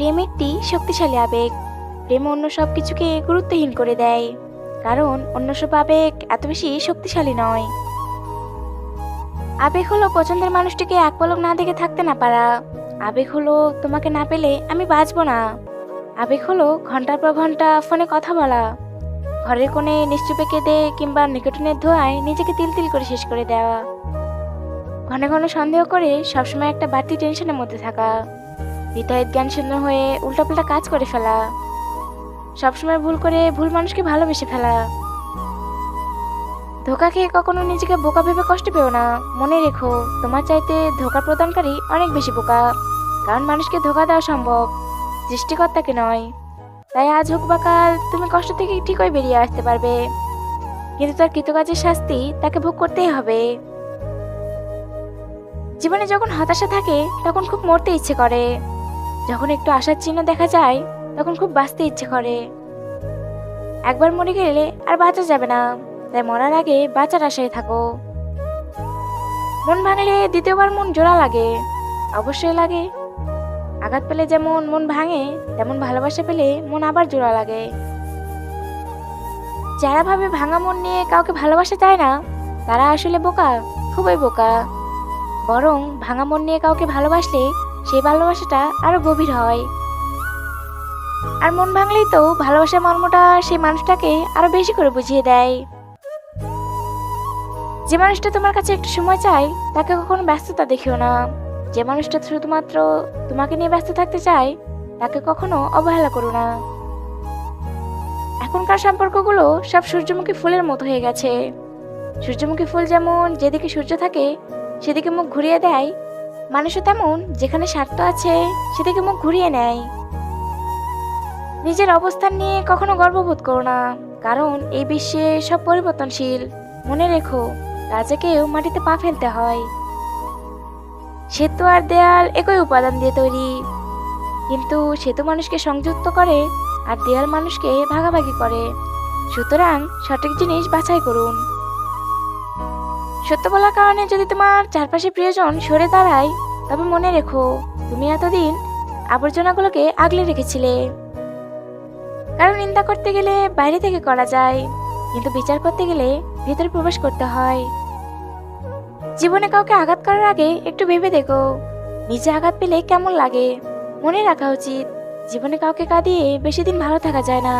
প্রেম একটি শক্তিশালী আবেগ। প্রেম অন্য সব কিছুকে গুরুত্বহীন করে দেয়, কারণ অন্য সব আবেগ এত বেশি শক্তিশালী নয়। আবেগ হলো পছন্দের মানুষটিকে এক পলক না দেখে থাকতে না পারা। আবেগ হলো তোমাকে না পেলে আমি বাঁচবো না। আবেগ হলো ঘণ্টার পর ঘণ্টা ফোনে কথা বলা। ঘরের কোণে নিশ্চুপে কেঁদে কিংবা নিকটনের ধোঁয়ায় নিজেকে তিল তিল করে শেষ করে দেওয়া। ঘন ঘন সন্দেহ করে সবসময় একটা বাড়তি টেনশনের মধ্যে থাকা। হৃদয়ের জ্ঞান শূন্য হয়ে উল্টাপাল্টা কাজ করে ফেলা। সবসময় ভুল করে ভুল মানুষকে ভালোবেসে ফেলা। ধোকা খেয়ে কখনো নিজেকে বোকা ভেবে কষ্ট পেও না। মনে রেখো, তোমার চাইতে ধোকা প্রদানকারী অনেক বেশি বোকা। কারণ মানুষকে ধোকা দেওয়া সম্ভব, সৃষ্টিকর্তাকে নয়। তাই আজ হোক বা কাল, তুমি কষ্ট থেকে ঠিকই বেরিয়ে আসতে পারবে। কিন্তু তার কৃতকাজের শাস্তি তাকে ভোগ করতেই হবে। জীবনে যখন হতাশা থাকে, তখন খুব মরতে ইচ্ছে করে। যখন একটু আশার চিহ্ন দেখা যায়, তখন খুব বাঁচতে ইচ্ছে করে। একবার মরে গেলে আর বাঁচা যাবে না, তাই মরার আগে বাঁচার আশায় থাকো। মন ভাঙলে দ্বিতীয়বার মন জোড়া লাগে, অবশ্যই লাগে। আঘাত পেলে যেমন মন ভাঙে, তেমন ভালোবাসা পেলে মন আবার জোড়া লাগে। যারা ভাবে ভাঙা মন নিয়ে কাউকে ভালোবাসা চায় না, তারা আসলে বোকা, খুবই বোকা। বরং ভাঙা মন নিয়ে কাউকে ভালোবাসলে সেই ভালোবাসাটা আরও গভীর হয়। আর মন ভাঙলেই তো ভালোবাসার মর্মটা সেই মানুষটাকে আরও বেশি করে বুঝিয়ে দেয়। যে মানুষটা তোমার কাছে একটু সময় চায়, তাকে কখনো ব্যস্ততা দেখিও না। যে মানুষটা শুধুমাত্র তোমাকে নিয়ে ব্যস্ত থাকতে চায়, তাকে কখনো অবহেলা করো না। এখনকার সম্পর্কগুলো সব সূর্যমুখী ফুলের মতো হয়ে গেছে। সূর্যমুখী ফুল যেমন যেদিকে সূর্য থাকে, সেদিকে মুখ ঘুরিয়ে দেয় মানুষও তেমন, যেখানে স্বার্থ আছে, সেদিকে মুখ ঘুরিয়ে নেয়। নিজের অবস্থান নিয়ে কখনো গর্ববোধ করো না, কারণ এই বিশ্বে সব পরিবর্তনশীল। মনে রেখো, রাজাকেও মাটিতে পা ফেলতে হয়। সেতু আর দেয়াল একই উপাদান দিয়ে তৈরি। কিন্তু সেতু মানুষকে সংযুক্ত করে, আর দেয়াল মানুষকে ভাগাভাগি করে। সুতরাং সঠিক জিনিস বাছাই করুন। সত্য বলার কারণে যদি তোমার চারপাশে প্রিয়জন সরে দাঁড়ায়, তবে মনে রেখো, তুমি এতদিন আবর্জনাগুলোকে আগলে রেখেছিলে। কারণ নিন্দা করতে গেলে বাইরে থেকে করা যায়, কিন্তু বিচার করতে গেলে ভেতরে প্রবেশ করতে হয়। জীবনে কাউকে আঘাত করার আগে একটু ভেবে দেখো, নিজে আঘাত পেলে কেমন লাগে? মনে রাখা উচিত, জীবনে কাউকে কাঁদিয়ে বেশি দিন ভালো থাকা যায় না।